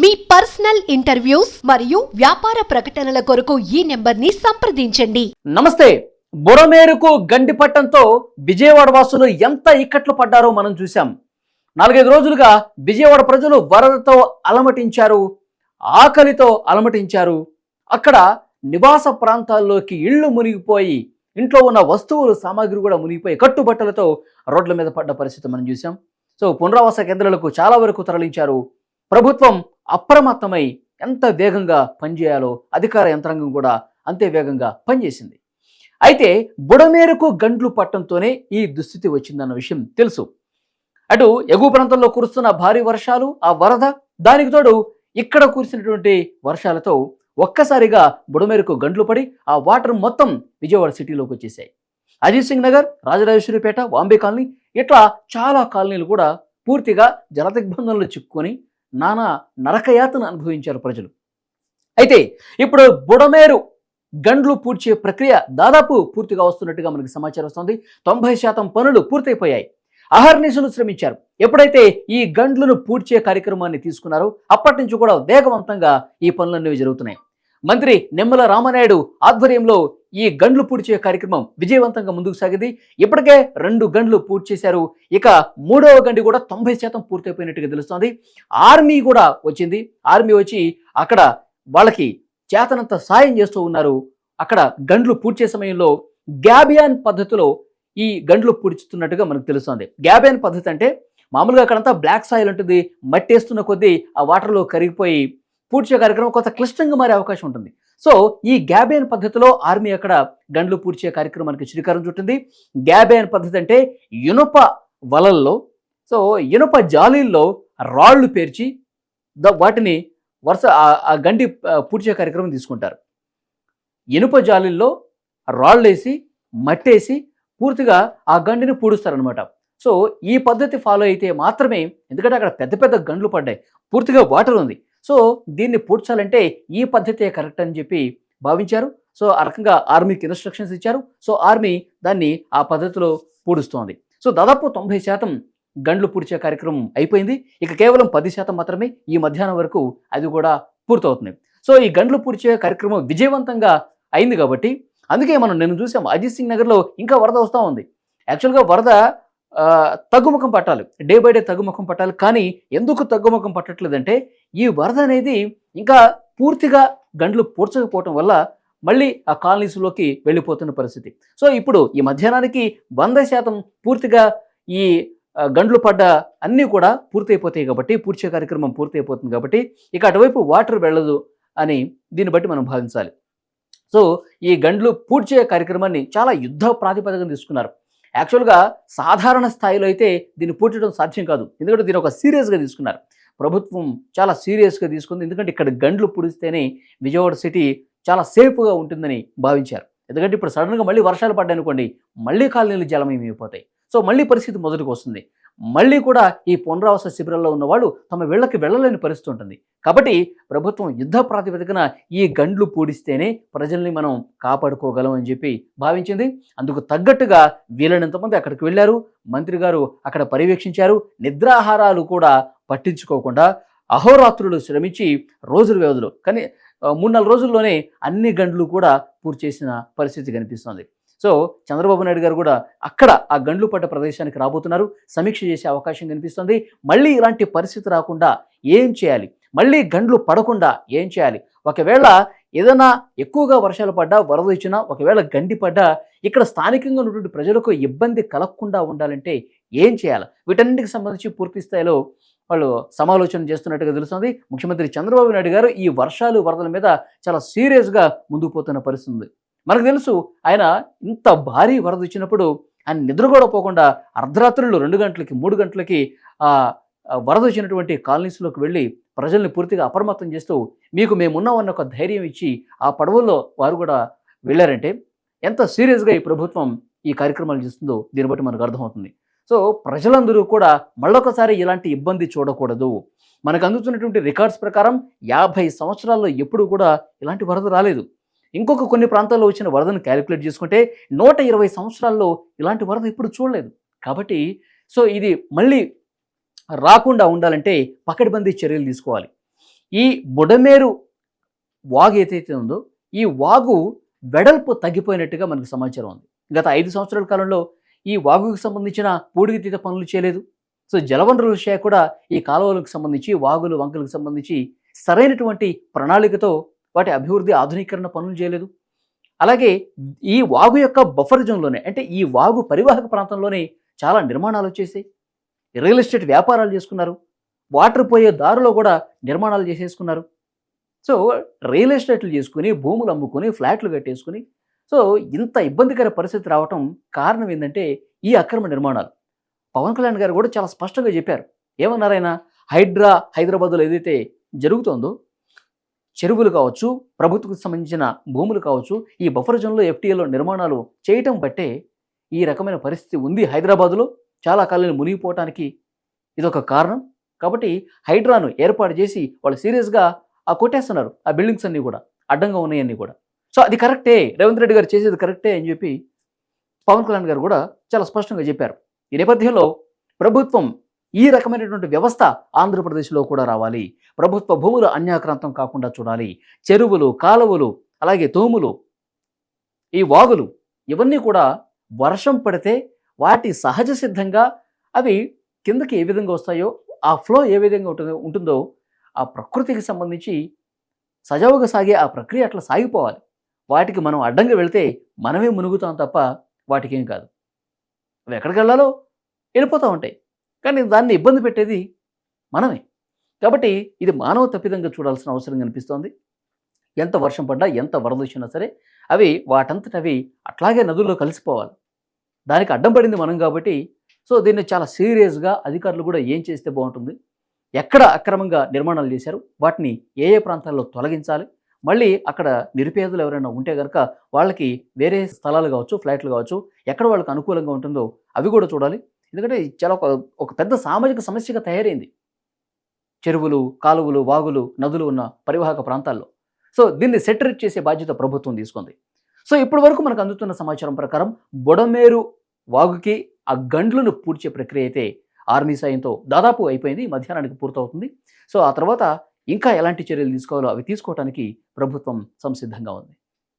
మీ personal interviews మరియు వ్యాపార ప్రకటనల కొరకు ఈ నెంబర్ని సంప్రదించండి. నమస్తే. బురమేరుకు గండిపట్టంతో విజయవాడ వాసులు ఎంత ఇక్కట్లు పడ్డారో మనం చూశాం. నాలుగైదు రోజులుగా విజయవాడ ప్రజలు వరదతో అలమటించారు. ఆకలితో అలమటించారు. అక్కడ నివాస ప్రాంతాల్లోకి ఇళ్ళు మునిగిపోయి ఇంట్లో ఉన్న వస్తువులు సామాగ్రి కూడా మునిగిపోయి కట్టుబట్టలతో రోడ్ల మీద పడ్డ పరిస్థితి మనం చూసాం సో పునరావాస కేంద్రాలకు చాలా వరకు తరలించారు. ప్రభుత్వం అప్రమత్తమై ఎంత వేగంగా పనిచేయాలో అధికార యంత్రాంగం కూడా అంతే వేగంగా పనిచేసింది. అయితే బుడమేరకు గండ్లు పట్టడంతోనే ఈ దుస్థితి వచ్చిందన్న విషయం తెలుసు. అటు ఎగువ ప్రాంతంలో కురుస్తున్న భారీ వర్షాలు ఆ వరద దానికి తోడు ఇక్కడ కురిసినటువంటి వర్షాలతో ఒక్కసారిగా బుడమేరకు గండ్లు పడి ఆ వాటర్ మొత్తం విజయవాడ సిటీలోకి వచ్చేసాయి. అజిత్ సింగ్ నగర్ రాజరాజేశ్వరిపేట వాంబే కాలనీ ఇట్లా చాలా కాలనీలు కూడా పూర్తిగా జలదిగ్బంధంలో చిక్కుకొని నానా నరకయాతను అనుభవించారు ప్రజలు. అయితే ఇప్పుడు బుడమేరు గండ్లు పూడ్చే ప్రక్రియ దాదాపు పూర్తిగా వస్తున్నట్టుగా మనకి సమాచారం వస్తుంది. తొంభై శాతం పనులు పూర్తయిపోయాయి. అహర్నిశలు శ్రమించారు. ఎప్పుడైతే ఈ గండ్లను పూడ్చే కార్యక్రమాన్ని తీసుకున్నారో అప్పటి నుంచి కూడా వేగవంతంగా ఈ పనులన్నీ జరుగుతున్నాయి. మంత్రి నిమ్మల రామనాయుడు ఆధ్వర్యంలో ఈ గండ్లు పూడ్చే కార్యక్రమం విజయవంతంగా ముందుకు సాగింది. ఇప్పటికే రెండు గండ్లు పూర్తి చేశారు. ఇక మూడవ గండి కూడా తొంభై శాతం పూర్తయిపోయినట్టుగా తెలుస్తోంది. ఆర్మీ కూడా వచ్చింది. ఆర్మీ వచ్చి అక్కడ వాళ్ళకి చేతనంత సాయం చేస్తూ ఉన్నారు. అక్కడ గండ్లు పూడ్చే సమయంలో గ్యాబియాన్ పద్ధతిలో ఈ గండ్లు పూడ్చుతున్నట్టుగా మనకు తెలుస్తుంది. గ్యాబియాన్ పద్ధతి అంటే మామూలుగా అక్కడంతా బ్లాక్ సాయిల్ ఉంటుంది మట్టి వేస్తున్న కొద్దీ ఆ వాటర్లో కరిగిపోయి పూడ్చే కార్యక్రమం కొంత క్లిష్టంగా మారే అవకాశం ఉంటుంది. సో ఈ గ్యాబేన్ పద్ధతిలో ఆర్మీ అక్కడ గండ్లు పూడ్చే కార్యక్రమానికి శ్రీకారం చుట్టింది? గ్యాబేన్ పద్ధతి అంటే ఇనుప వలల్లో సో ఇనుప జాలీల్లో రాళ్ళు పేర్చి ద వాటిని వరుస ఆ- గండి పూడ్చే కార్యక్రమం తీసుకుంటారు. ఇనుప జాలీల్లో రాళ్ళేసి మట్టేసి పూర్తిగా ఆ గండిని పూడుస్తారనమాట సో ఈ పద్ధతి ఫాలో అయితే మాత్రమే ఎందుకంటే అక్కడ పెద్ద పెద్ద గండ్లు పడ్డాయి. పూర్తిగా వాటర్ ఉంది. సో దీన్ని పూడ్చాలంటే ఈ పద్ధతే కరెక్ట్ అని చెప్పి భావించారు. సో ఆ రకంగా ఆర్మీకి ఇన్స్ట్రక్షన్స్ ఇచ్చారు. సో ఆర్మీ దాన్ని ఆ పద్ధతిలో పూడుస్తోంది. సో దాదాపు తొంభై శాతం గండ్లు పూడ్చే కార్యక్రమం అయిపోయింది. ఇక కేవలం పది శాతం మాత్రమే ఈ మధ్యాహ్నం వరకు అది కూడా పూర్తవుతుంది. సో ఈ గండ్లు పూడ్చే కార్యక్రమం విజయవంతంగా అయింది కాబట్టి అందుకే మనం నేను చూసాం. అజిత్ సింగ్ నగర్లో ఇంకా వరద వస్తూ ఉంది. యాక్చువల్గా వరద తగ్గుముఖం పట్టాలి. డే బై డే తగ్గుముఖం పట్టాలి. కానీ ఎందుకు తగ్గుముఖం పట్టట్లేదంటే ఈ వరద అనేది ఇంకా పూర్తిగా గండ్లు పూడ్చకపోవటం వల్ల మళ్ళీ ఆ కాలనీస్లోకి వెళ్ళిపోతున్న పరిస్థితి. సో ఇప్పుడు ఈ మధ్యాహ్నానికి వంద శాతం పూర్తిగా ఈ గండ్లు పడ్డ అన్నీ కూడా పూర్తయిపోతాయి కాబట్టి పూడ్చే కార్యక్రమం పూర్తయిపోతుంది కాబట్టి ఇక అటువైపు వాటర్ వెళ్ళదు అని దీన్ని బట్టి మనం భావించాలి. సో ఈ గండ్లు పూడ్చే కార్యక్రమాన్ని చాలా యుద్ధ ప్రాతిపదికన తీసుకున్నారు. యాక్చువల్గా సాధారణ స్థాయిలో అయితే దీన్ని పూడ్చడం సాధ్యం కాదు. ఎందుకంటే దీన్ని ఒక సీరియస్గా తీసుకున్నారు. ప్రభుత్వం చాలా సీరియస్గా తీసుకుంది. ఎందుకంటే ఇక్కడ గండ్లు పుడిస్తేనే విజయవాడ సిటీ చాలా సేఫ్గా ఉంటుందని భావించారు. ఎందుకంటే ఇప్పుడు సడన్గా మళ్ళీ వర్షాలు పడ్డాయి అనుకోండి మళ్ళీ కాలనీలు జలమయమైపోతాయి. సో మళ్ళీ పరిస్థితి మొదటికి వస్తుంది మళ్ళీ కూడా ఈ పునరావాస శిబిరాల్లో ఉన్న వాళ్ళు తమ వీళ్ళకి వెళ్ళలేని పరిస్థితి ఉంటుంది. కాబట్టి ప్రభుత్వం యుద్ధ ప్రాతిపదికన ఈ గండ్లు పూడిస్తేనే ప్రజల్ని మనం కాపాడుకోగలం అని చెప్పి భావించింది. అందుకు తగ్గట్టుగా వీలైనంత మంది అక్కడికి వెళ్ళారు. మంత్రి గారు అక్కడ పర్యవేక్షించారు. నిద్రాహారాలు కూడా పట్టించుకోకుండా అహోరాత్రులు శ్రమించి రోజుల వ్యవధిలో కానీ మూడు నాలుగు రోజుల్లోనే అన్ని గండ్లు కూడా పూర్తి చేసిన పరిస్థితి కనిపిస్తుంది. సో చంద్రబాబు నాయుడు గారు కూడా అక్కడ ఆ గండ్లు పడ్డ ప్రదేశానికి రాబోతున్నారు. సమీక్ష చేసే అవకాశం కనిపిస్తుంది. మళ్ళీ ఇలాంటి పరిస్థితి రాకుండా ఏం చేయాలి? మళ్ళీ గండ్లు పడకుండా ఏం చేయాలి? ఒకవేళ ఏదైనా ఎక్కువగా వర్షాలు పడ్డా వరద ఇచ్చినా ఒకవేళ గండి పడ్డా ఇక్కడ స్థానికంగా ఉన్నటువంటి ప్రజలకు ఇబ్బంది కలగకుండా ఉండాలంటే ఏం చేయాలి? వీటన్నింటికి సంబంధించి పూర్తి స్థాయిలో వాళ్ళు సమాలోచన చేస్తున్నట్టుగా తెలుస్తుంది. ముఖ్యమంత్రి చంద్రబాబు నాయుడు గారు ఈ వర్షాలు వరదల మీద చాలా సీరియస్గా ముందుకు పోతున్న పరిస్థితి ఉంది. మనకు తెలుసు ఆయన ఇంత భారీ వరద వచ్చినప్పుడు ఆయన నిద్ర కూడా పోకుండా అర్ధరాత్రులు రెండు గంటలకి మూడు గంటలకి ఆ వరద వచ్చినటువంటి కాలనీస్లోకి వెళ్ళి ప్రజల్ని పూర్తిగా అప్రమత్తం చేస్తూ మీకు మేమున్నామన్న ఒక ధైర్యం ఇచ్చి ఆ పడవల్లో వారు కూడా వెళ్ళారంటే ఎంత సీరియస్గా ఈ ప్రభుత్వం ఈ కార్యక్రమాలు చేస్తుందో దీన్ని బట్టి మనకు అర్థమవుతుంది. సో ప్రజలందరూ కూడా మళ్ళొకసారి ఇలాంటి ఇబ్బంది చూడకూడదు. మనకు అందుతున్నటువంటి రికార్డ్స్ ప్రకారం యాభై సంవత్సరాల్లో ఎప్పుడు కూడా ఇలాంటి వరద రాలేదు. ఇంకొక కొన్ని ప్రాంతాల్లో వచ్చిన వరదను క్యాలిక్యులేట్ చేసుకుంటే నూట ఇరవై సంవత్సరాల్లో ఇలాంటి వరద ఇప్పుడు చూడలేదు. కాబట్టి సో ఇది మళ్ళీ రాకుండా ఉండాలంటే పకడ్బందీ చర్యలు తీసుకోవాలి. ఈ బుడమేరు వాగు ఏదైతే ఉందో ఈ వాగు వెడల్పు తగ్గిపోయినట్టుగా మనకు సమాచారం ఉంది. గత ఐదు సంవత్సరాల కాలంలో ఈ వాగుకు సంబంధించిన పూడిగితీత పనులు చేయలేదు. సో జలవనరుల శాఖ కూడా ఈ కాలువలకు సంబంధించి వాగులు వంకలకు సంబంధించి సరైనటువంటి ప్రణాళికతో వాటి అభివృద్ధి ఆధునీకరణ పనులు చేయలేదు. అలాగే ఈ వాగు యొక్క బఫర్ జోన్లోనే అంటే ఈ వాగు పరివాహక ప్రాంతంలోనే చాలా నిర్మాణాలు వచ్చేసాయి. రియల్ ఎస్టేట్ వ్యాపారాలు చేసుకున్నారు. వాటర్ పోయే దారిలో కూడా నిర్మాణాలు చేసేసుకున్నారు. సో రియల్ ఎస్టేట్లు చేసుకుని భూములు అమ్ముకుని ఫ్లాట్లు కట్టేసుకుని సో ఇంత ఇబ్బందికర పరిస్థితి రావటం కారణం ఏంటంటే ఈ అక్రమ నిర్మాణాలు. పవన్ కళ్యాణ్ గారు కూడా చాలా స్పష్టంగా చెప్పారు. ఏమన్నారైనా హైడ్రా హైదరాబాద్లో ఏదైతే జరుగుతోందో చెరువులు కావచ్చు ప్రభుత్వకు సంబంధించిన భూములు కావచ్చు ఈ బఫర్ జోన్లో ఎఫ్టీఏలో నిర్మాణాలు చేయటం బట్టే ఈ రకమైన పరిస్థితి ఉంది హైదరాబాదులో. చాలా కాలాలు మునిగిపోవటానికి ఇదొక కారణం. కాబట్టి హైడ్రాను ఏర్పాటు చేసి వాళ్ళు సీరియస్గా ఆ కొట్టేస్తున్నారు ఆ బిల్డింగ్స్ అన్నీ కూడా అడ్డంగా ఉన్నాయన్నీ కూడా. సో అది కరెక్టే. రేవంత్ రెడ్డి గారు చేసేది కరెక్టే అని చెప్పి పవన్ కళ్యాణ్ గారు కూడా చాలా స్పష్టంగా చెప్పారు. ఈ నేపథ్యంలో ప్రభుత్వం ఈ రకమైనటువంటి వ్యవస్థ ఆంధ్రప్రదేశ్లో కూడా రావాలి. ప్రభుత్వ భూములు అన్యాక్రాంతం కాకుండా చూడాలి. చెరువులు కాలువలు అలాగే తోములు ఈ వాగులు ఇవన్నీ కూడా వర్షం పడితే వాటి సహజ సిద్ధంగా అవి కిందకి ఏ విధంగా వస్తాయో ఆ ఫ్లో ఏ విధంగా ఉంటుందో ఉంటుందో ఆ ప్రకృతికి సంబంధించి సజావుగా సాగే ఆ ప్రక్రియ అట్లా సాగిపోవాలి. వాటికి మనం అడ్డంగా వెళితే మనమే మునుగుతాం తప్ప వాటికేం కాదు. అవి ఎక్కడికి వెళ్ళాలో వెళ్ళిపోతూ ఉంటాయి. కానీ దాన్ని ఇబ్బంది పెట్టేది మనమే. కాబట్టి ఇది మానవ తప్పిదంగా చూడాల్సిన అవసరం కనిపిస్తోంది. ఎంత వర్షం పడ్డా ఎంత వరద వచ్చినా సరే అవి వాటంతట అవి అట్లాగే నదుల్లో కలిసిపోవాలి. దానికి అడ్డం పడింది మనం కాబట్టి సో దీన్ని చాలా సీరియస్గా అధికారులు కూడా ఏం చేస్తే బాగుంటుంది? ఎక్కడ అక్రమంగా నిర్మాణాలు చేశారు? వాటిని ఏ ఏ ప్రాంతాల్లో తొలగించాలి? మళ్ళీ అక్కడ నిరుపేదలు ఎవరైనా ఉంటే కనుక వాళ్ళకి వేరే స్థలాలు కావచ్చు ఫ్లాట్లు కావచ్చు ఎక్కడ వాళ్ళకి అనుకూలంగా ఉంటుందో అవి కూడా చూడాలి. ఎందుకంటే చాలా ఒక ఒక పెద్ద సామాజిక సమస్యగా తయారైంది. చెరువులు కాలువలు వాగులు నదులు ఉన్న పరివాహక ప్రాంతాల్లో. సో దీన్ని సెటరేట్ చేసే బాధ్యత ప్రభుత్వం తీసుకుంది. సో ఇప్పటి వరకు మనకు అందుతున్న సమాచారం ప్రకారం బొడమేరు వాగుకి ఆ గండ్లను పూడ్చే ప్రక్రియ అయితే ఆర్మీ సాయంతో దాదాపు అయిపోయింది మధ్యాహ్నానికి పూర్తవుతుంది. సో ఆ తర్వాత ఇంకా ఎలాంటి చర్యలు తీసుకోవాలో అవి తీసుకోవడానికి ప్రభుత్వం సంసిద్ధంగా ఉంది.